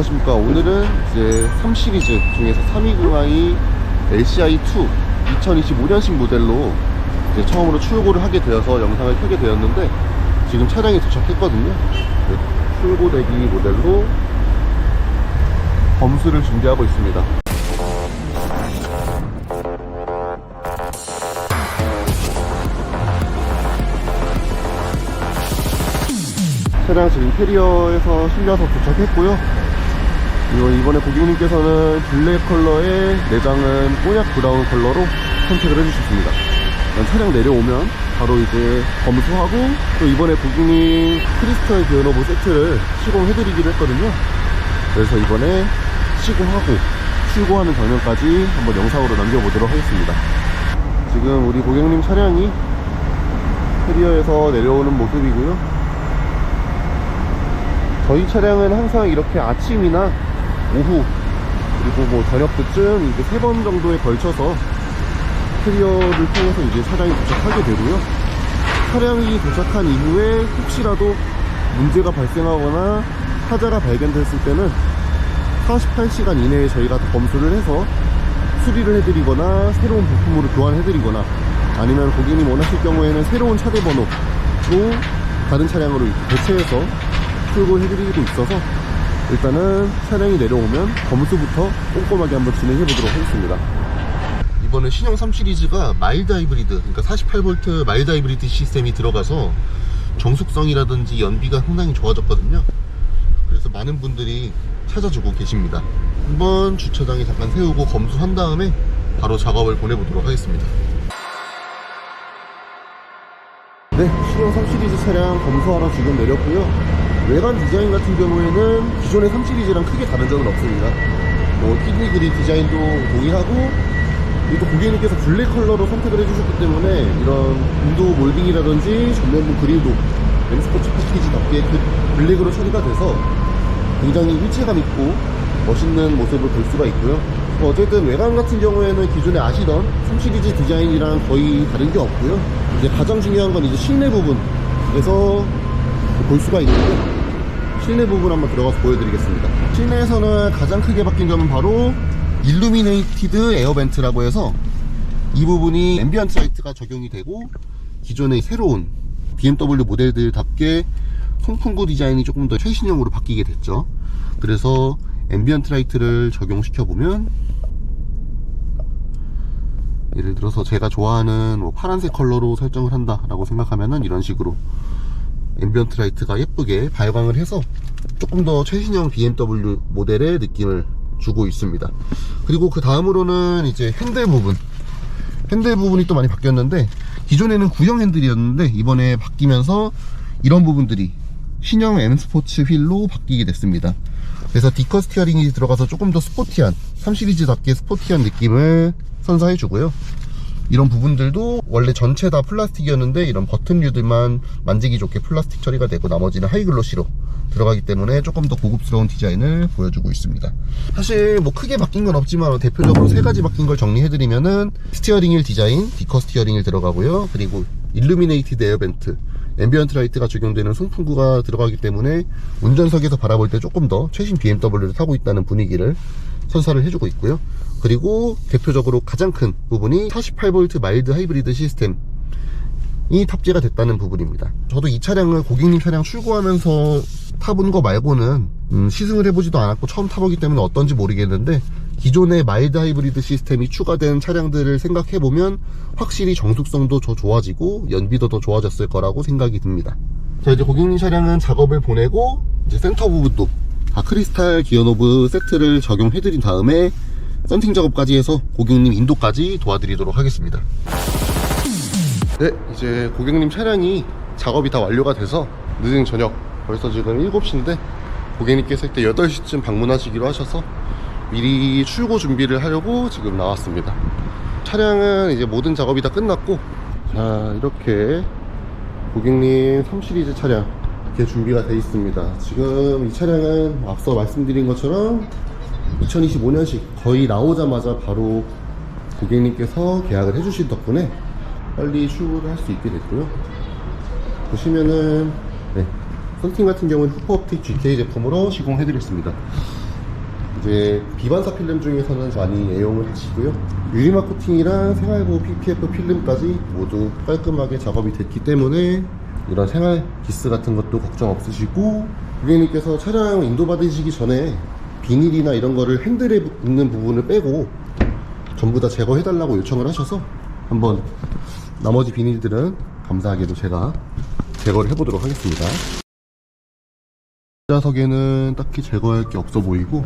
안녕하십니까. 오늘은 이제 3 시리즈 중에서 320i LCI2 2025년식 모델로 이제 처음으로 출고를 하게 되어서 영상을 켜게 되었는데 지금 차량이 도착했거든요. 네, 출고 대기 모델로 검수를 준비하고 있습니다. 차량 지금 인테리어에서 실려서 도착했고요. 그리고 이번에 고객님께서는 블랙 컬러의 내장은 꼬냑 브라운 컬러로 선택을 해주셨습니다. 차량 내려오면 바로 이제 검수하고 또 이번에 고객님 크리스탈 기어노브 세트를 시공해드리기로 했거든요. 그래서 이번에 시공하고 출고하는 장면까지 한번 영상으로 남겨보도록 하겠습니다. 지금 우리 고객님 차량이 캐리어에서 내려오는 모습이고요. 저희 차량은 항상 이렇게 아침이나 오후 그리고 뭐 저녁 때쯤 이제 세 번 정도에 걸쳐서 캐리어를 통해서 이제 차량이 도착하게 되고요. 차량이 도착한 이후에 혹시라도 문제가 발생하거나 하자가 발견됐을 때는 48시간 이내에 저희가 검수를 해서 수리를 해드리거나 새로운 부품으로 교환해드리거나 아니면 고객님 원하실 경우에는 새로운 차대 번호로 다른 차량으로 대체해서 출고해드리고 있어서 일단은 차량이 내려오면 검수부터 꼼꼼하게 한번 진행해 보도록 하겠습니다. 이번에 신형 3 시리즈가 마일드 하이브리드, 그러니까 48V 마일드 하이브리드 시스템이 들어가서 정숙성이라든지 연비가 상당히 좋아졌거든요. 그래서 많은 분들이 찾아주고 계십니다. 한번 주차장에 잠깐 세우고 검수한 다음에 바로 작업을 보내보도록 하겠습니다. 네, 신형 3 시리즈 차량 검수하러 지금 내렸고요. 외관 디자인 같은 경우에는 기존의 3 시리즈랑 크게 다른 점은 없습니다. 뭐 키드니 그릴 디자인도 동일하고 그리고 고객님께서 블랙 컬러로 선택을 해주셨기 때문에 이런 인도 몰딩이라든지 전면부 그릴도 M스포츠 패키지답게 그 블랙으로 처리가 돼서 굉장히 일체감 있고 멋있는 모습을 볼 수가 있고요. 뭐 어쨌든 외관 같은 경우에는 기존에 아시던 3 시리즈 디자인이랑 거의 다른 게 없고요. 이제 가장 중요한 건 이제 실내 부분에서 볼 수가 있는데 실내 부분 한번 들어가서 보여드리겠습니다. 실내에서는 가장 크게 바뀐 점은 바로 일루미네이티드 에어벤트라고 해서 이 부분이 앰비언트 라이트가 적용이 되고 기존의 새로운 BMW 모델들답게 송풍구 디자인이 조금 더 최신형으로 바뀌게 됐죠. 그래서 앰비언트 라이트를 적용시켜 보면 예를 들어서 제가 좋아하는 뭐 파란색 컬러로 설정을 한다 라고 생각하면은 이런 식으로 앰비언트 라이트가 예쁘게 발광을 해서 조금 더 최신형 BMW 모델의 느낌을 주고 있습니다. 그리고 그 다음으로는 이제 핸들 부분. 핸들 부분이 또 많이 바뀌었는데 기존에는 구형 핸들이었는데 이번에 바뀌면서 이런 부분들이 신형 M 스포츠 휠로 바뀌게 됐습니다. 그래서 디커 스티어링이 들어가서 조금 더 스포티한 3 시리즈답게 스포티한 느낌을 선사해 주고요. 이런 부분들도 원래 전체 다 플라스틱이었는데 이런 버튼류들만 만지기 좋게 플라스틱 처리가 되고 나머지는 하이글로시로 들어가기 때문에 조금 더 고급스러운 디자인을 보여주고 있습니다. 사실 뭐 크게 바뀐 건 없지만 대표적으로 세 가지 바뀐 걸 정리해드리면은 스티어링 휠 디자인, 디커 스티어링 휠 들어가고요. 그리고 일루미네이티드 에어벤트, 앰비언트 라이트가 적용되는 송풍구가 들어가기 때문에 운전석에서 바라볼 때 조금 더 최신 BMW를 타고 있다는 분위기를 선사를 해주고 있고요. 그리고 대표적으로 가장 큰 부분이 48V 마일드 하이브리드 시스템 이 탑재가 됐다는 부분입니다. 저도 이 차량을 고객님 차량 출고하면서 타본 거 말고는 음, 시승을 해보지도 않았고 처음 타보기 때문에 어떤지 모르겠는데 기존의 마일드 하이브리드 시스템이 추가된 차량들을 생각해보면 확실히 정숙성도 더 좋아지고 연비도 더 좋아졌을 거라고 생각이 듭니다. 자 이제 고객님 차량은 작업을 보내고 이제 센터 부분도 다 크리스탈 기어노브 세트를 적용해드린 다음에 썬팅 작업까지 해서 고객님 인도까지 도와드리도록 하겠습니다. 네, 이제 고객님 차량이 작업이 다 완료가 돼서 늦은 저녁 벌써 지금 7시인데 고객님께서 이때 8시쯤 방문하시기로 하셔서 미리 출고 준비를 하려고 지금 나왔습니다. 차량은 이제 모든 작업이 다 끝났고 자, 이렇게 고객님 3 시리즈 차량 이렇게 준비가 되어 있습니다. 지금 이 차량은 앞서 말씀드린 것처럼 2025년식 거의 나오자마자 바로 고객님께서 계약을 해주신 덕분에 빨리 출고를 할 수 있게 됐고요. 보시면은 네, 썬팅 같은 경우는 후퍼업틱 GK 제품으로 시공해 드렸습니다. 이제 비반사 필름 중에서는 많이 애용을 하시고요. 유리막 코팅이랑 생활보호 PPF 필름까지 모두 깔끔하게 작업이 됐기 때문에 이런 생활 기스 같은 것도 걱정 없으시고 고객님께서 차량 인도받으시기 전에 비닐이나 이런 거를 핸들에 있는 부분을 빼고 전부 다 제거해 달라고 요청을 하셔서 한번 나머지 비닐들은 감사하게도 제가 제거를 해보도록 하겠습니다. 뒷좌석에는 딱히 제거할 게 없어 보이고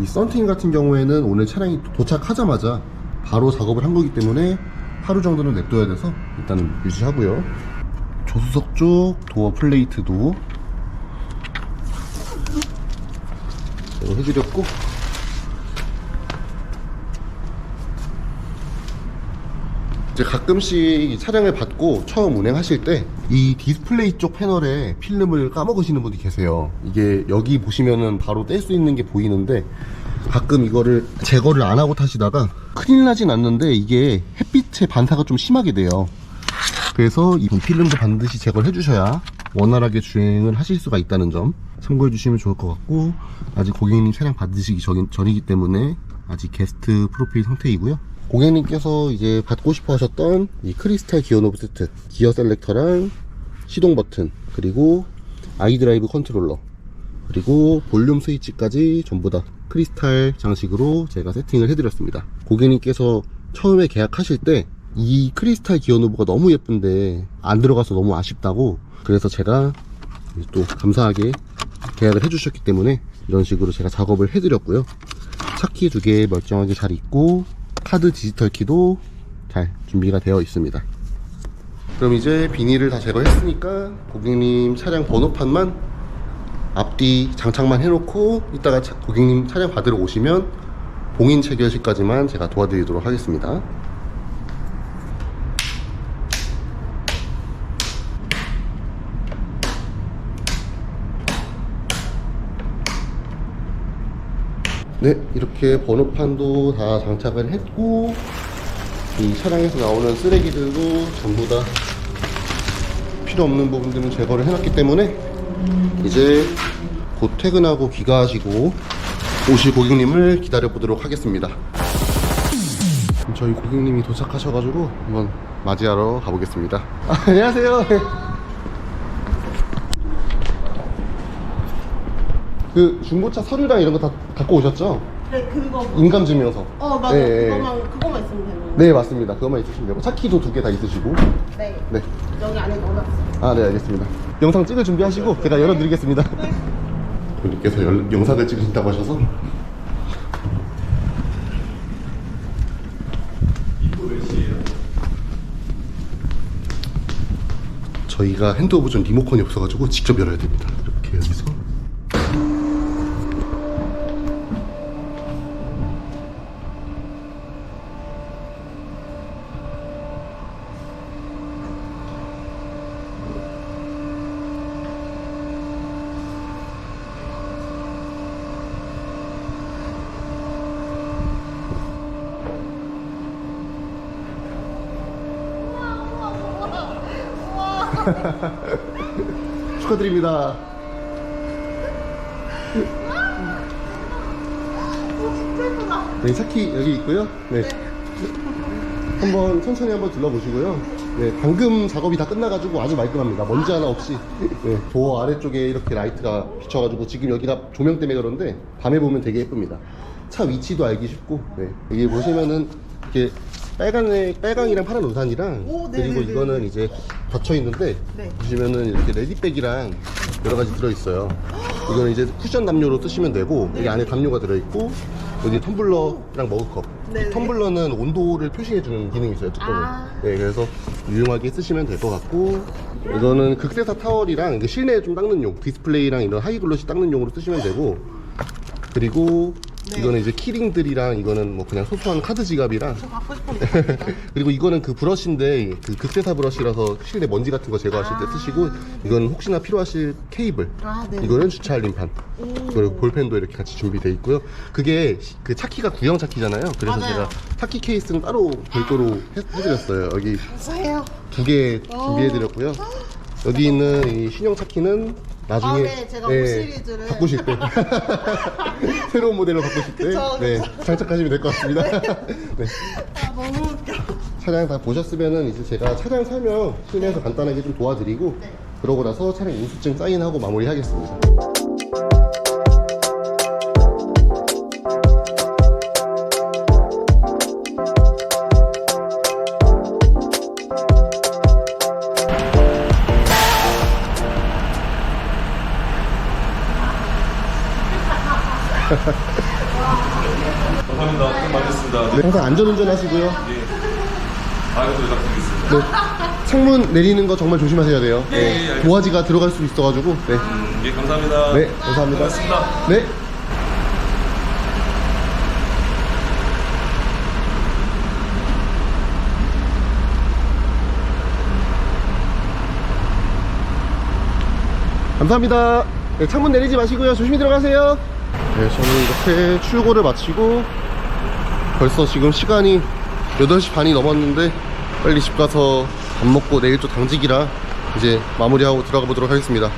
이 썬팅 같은 경우에는 오늘 차량이 도착하자마자 바로 작업을 한 거기 때문에 하루 정도는 냅둬야 돼서 일단은 유지하고요. 조수석 쪽 도어 플레이트도 이거 해드렸고 이제 가끔씩 이 차량을 받고 처음 운행하실 때 이 디스플레이 쪽 패널에 필름을 까먹으시는 분이 계세요. 이게 여기 보시면은 바로 뗄 수 있는 게 보이는데 가끔 이거를 제거를 안 하고 타시다가 큰일 나진 않는데 이게 햇빛의 반사가 좀 심하게 돼요. 그래서 이 필름도 반드시 제거를 해주셔야 원활하게 주행을 하실 수가 있다는 점 참고해 주시면 좋을 것 같고 아직 고객님 차량 받으시기 전, 전이기 때문에 아직 게스트 프로필 상태이고요. 고객님께서 이제 받고 싶어 하셨던 이 크리스탈 기어 노브 세트 기어 셀렉터랑 시동 버튼 그리고 아이드라이브 컨트롤러 그리고 볼륨 스위치까지 전부 다 크리스탈 장식으로 제가 세팅을 해드렸습니다. 고객님께서 처음에 계약하실 때 이 크리스탈 기어 노브가 너무 예쁜데 안 들어가서 너무 아쉽다고 그래서 제가 또 감사하게 계약을 해주셨기 때문에 이런 식으로 제가 작업을 해드렸고요. 차키 두 개 멀쩡하게 잘 있고 카드 디지털 키도 잘 준비가 되어 있습니다. 그럼 이제 비닐을 다 제거했으니까 고객님 차량 번호판만 앞뒤 장착만 해놓고 이따가 차- 고객님 차량 받으러 오시면 봉인 체결시까지만 제가 도와드리도록 하겠습니다. 네, 이렇게 번호판도 다 장착을 했고 이 차량에서 나오는 쓰레기들도 전부 다 필요 없는 부분들은 제거를 해놨기 때문에 이제 곧 퇴근하고 귀가하시고 오실 고객님을 기다려 보도록 하겠습니다. 저희 고객님이 도착하셔가지고 한번 맞이하러 가보겠습니다. 아, 안녕하세요. 그 중고차 서류랑 이런 거 다 갖고 오셨죠? 네, 그거. 인감증명서. 어, 맞아. 네, 네. 그거만, 그거만 있으면 되는. 네 맞습니다. 그것만 있으시면 되고 차 키도 두 개 다 있으시고. 네. 네. 여기 안에 넣어놨어요. 아, 네, 알겠습니다. 영상 찍을 준비하시고 제가 열어드리겠습니다. 분께서 영상을 찍으신다고 하셔서. 저희가 핸드오브 전 리모컨이 없어가지고 직접 열어야 됩니다. 이렇게 여기서. 축하드립니다. 네, 차키 여기 있고요. 네. 한번 천천히 한번 둘러보시고요. 네, 방금 작업이 다 끝나가지고 아주 말끔합니다. 먼지 하나 없이. 네, 도어 아래쪽에 이렇게 라이트가 비쳐가지고 지금 여기가 조명 때문에 그런데 밤에 보면 되게 예쁩니다. 차 위치도 알기 쉽고, 네. 여기 보시면은 이렇게 빨간에 빨강이랑 파란 우산이랑 오, 네, 그리고 네, 네. 이거는 이제 닫혀 있는데 네. 보시면은 이렇게 레디백이랑 여러 가지 들어 있어요. 이거는 이제 쿠션 담요로 쓰시면 되고 여기 안에 담요가 들어 있고 여기 텀블러랑 머그컵. 네, 이 네. 텀블러는 온도를 표시해 주는 기능이 있어요. 뚜껑에. 아. 네, 그래서 유용하게 쓰시면 될 것 같고 이거는 극세사 타월이랑 이게 실내에 좀 닦는 용, 디스플레이랑 이런 하이글로시 닦는 용으로 쓰시면 되고 그리고 네. 이거는 이제 키링들이랑 이거는 뭐 그냥 소소한 카드 지갑이랑. 저 갖고 싶은. 그리고 이거는 그 브러쉬인데 그 극세사 브러쉬라서 실내 먼지 같은 거 제거하실 때 쓰시고 이건 혹시나 필요하실 케이블. 아, 네. 이거는 주차 알림판. 그리고 볼펜도 이렇게 같이 준비되어 있고요. 그게 시- 그 차키가 구형 차키잖아요. 그래서 맞아요. 제가 차키 케이스는 따로 별도로 해, 해드렸어요. 여기 감사해요. 두개 준비해드렸고요. 여기 있는 이 신형 차키는 나중에 아, 네, 제가 옷 시리즈를. 바꾸실 때 새로운 모델로 바꾸실 때 그쵸, 네, 그쵸. 장착하시면 될 것 같습니다. 네. 아, 너무 웃겨. 차량 다 보셨으면은 이제 제가 차량 설명 실내에서 간단하게 좀 도와드리고 네. 그러고 나서 차량 인수증 사인하고 마무리하겠습니다. 감사합니다. 수고 많으셨습니다. 네, 항상 안전운전 하시고요. 다음에도 연락드리겠습니다. 네, 창문 내리는 거 정말 조심하셔야 돼요. 예, 예, 네, 알겠습니다. 도화지가 들어갈 수 있어가지고. 네, 음, 예, 감사합니다. 네 감사합니다. 고맙습니다. 네. 감사합니다. 네, 창문 내리지 마시고요. 조심히 들어가세요. 네, 저는 이렇게 출고를 마치고 벌써 지금 시간이 8시 반이 넘었는데 빨리 집 가서 밥 먹고 내일 또 당직이라 이제 마무리하고 들어가 보도록 하겠습니다.